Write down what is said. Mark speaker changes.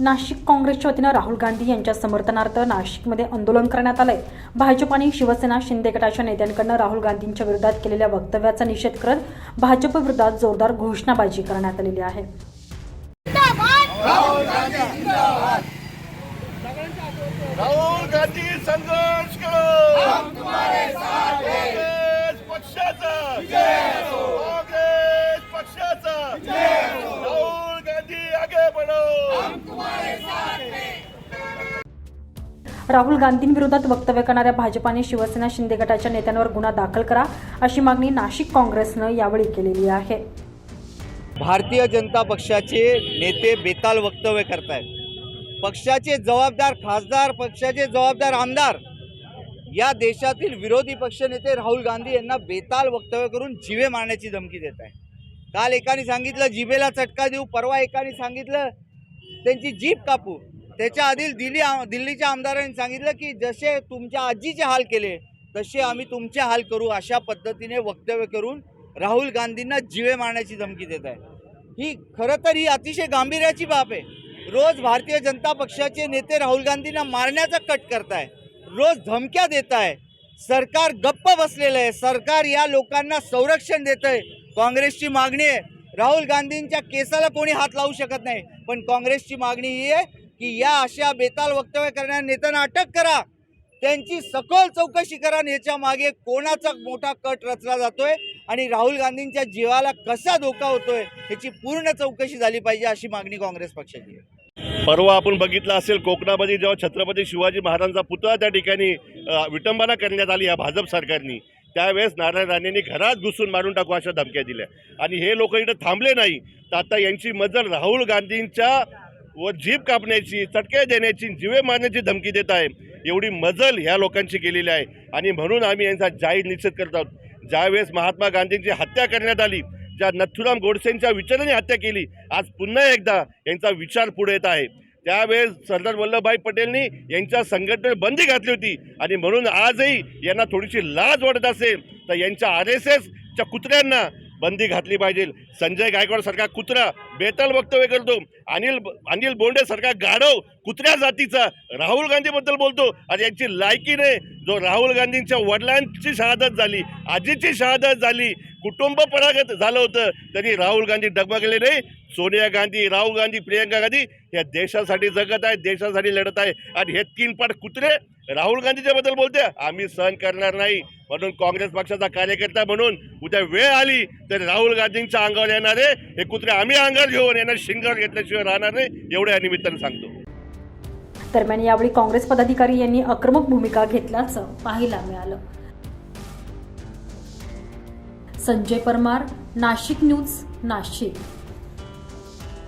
Speaker 1: नाशिक काँग्रेसच्या वतीनं राहुल गांधी यांच्या समर्थनार्थ नाशिकमध्ये आंदोलन करण्यात आलंय. भाजप आणि शिवसेना शिंदे गटाच्या नेत्यांकडनं राहुल गांधींच्या विरोधात केलेल्या वक्तव्याचा निषेध करत भाजप विरोधात जोरदार घोषणाबाजी करण्यात आलेली आहे.
Speaker 2: राहुल गांधी संघर्ष राहुल गांधी आगे बढ़ो.
Speaker 1: राहुल गांधींविरोधात वक्तव्य करणाऱ्या भाजप आणि शिवसेना शिंदे गटाच्या नेत्यांवर गुन्हा दाखल करा अशी मागणी नाशिक काँग्रेसनं यावेळी केलेली आहे.
Speaker 3: भारतीय जनता पक्षाचे नेते बेताल वक्तव्य करतायत. पक्षाचे जबाबदार खासदार पक्षाचे जबाबदार आमदार या देशातील विरोधी पक्षनेते राहुल गांधी यांना बेताल वक्तव्य करून जिवे मारण्याची धमकी देत आहे काल एकाने सांगितलं जिभेला चटका देऊ परवा एकाने सांगितलं त्यांची जीभ कापू. त्याच्या आधी दिल्ली दिल्लीच्या आमदारांनी सांगितलं की जसे तुमच्या आजीचे हाल केले तसे आम्ही तुमचे हाल करू अशा पद्धतीने वक्तव्य करून राहुल गांधींना जिवे मारण्याची धमकी देत आहे. ही खरं तर ही अतिशय गांभीर्याची बाब आहे. रोज भारतीय जनता पक्षाचे नेते राहुल गांधींना मारण्याचा कट करताय रोज धमक्या देत आहे सरकार गप्प बसलेलं आहे सरकार या लोकांना संरक्षण देत आहे काँग्रेसची मागणी आहे राहुल गांधींच्या केसाला कोणी हात लावू शकत नाही पण काँग्रेसची मागणी ही आहे की या अशा बेताल वक्तव्य करणाऱ्या नेत्यांना अटक करा. त्यांची सखोल चौकशी करा याच्या मागे कोणाचा मोठा कट रचला जातोय आणि राहुल गांधींच्या जीवाला कसा धोका होतोय याची पूर्ण चौकशी झाली पाहिजे अशी मागणी काँग्रेस पक्षाची आहे.
Speaker 2: परवा आपण बघितलं असेल कोकणामध्ये जेव्हा छत्रपती शिवाजी महाराजांचा पुतळा त्या ठिकाणी विटंबना करण्यात आली या भाजप सरकारनी त्यावेळेस नारायण राणेंनी घरात घुसून मारून टाकू अशा धमक्या दिल्या. आणि हे लोक इथं थांबले नाही. तर आता यांची मजल राहुल गांधींच्या व जीभ कापण्याची चटके देण्याची जिवे मारण्याची धमकी देत आहे. एवढी मजल ह्या लोकांची केलेली आहे. आणि म्हणून आम्ही यांचा जाहीर निषेध करत आहोत. ज्यावेळेस महात्मा गांधींची हत्या करण्यात आली ज्या नथुराम गोडसेंच्या विचाराने हत्या केली आज पुन्हा एकदा यांचा विचार पुढे येत आहे. त्यावेळेस सरदार वल्लभभाई पटेलनी यांच्या संघटनेवर बंदी घातली होती. आणि म्हणून आजही यांना थोडीशी लाज वाटत असेल तर यांच्या आर एस एसच्या कुत्र्यांना बंदी घातली पाहिजे. संजय गायकवाड सारखा कुत्रा बेताल वक्तव्य करतो. अनिल अनिल बोंडे सारखा गाढव कुत्र्या जातीचा राहुल गांधीबद्दल बोलतो. आणि यांची लायकी नाही. जो राहुल गांधींच्या वडिलांची शहादत झाली आजीची शहादत झाली कुटुंब परागत झालं होतं तरी राहुल गांधी डगमगले नाही. सोनिया गांधी राहुल गांधी प्रियंका गांधी या देशासाठी जगत आहेत देशासाठी लढत आहे. आणि हे तीन पाठ कुत्रे राहुल गांधीच्या बद्दल बोलते. आम्ही सहन करणार नाही. म्हणून काँग्रेस पक्षाचा कार्यकर्ता म्हणून उद्या वेळ आली तर राहुल गांधींच्या अंगावर येणारे हे कुत्रे आम्ही अंगावर घेऊन येणार शिंगावर घेतल्याशिवाय राहणार नाही. एवढ्या निमित्तानं सांगतो.
Speaker 1: दरम्यान यावेळी काँग्रेस पदाधिकारी यांनी आक्रमक भूमिका घेतल्याचं पाहायला मिळालं. संजय परमार नाशिक न्यूज नाशिक.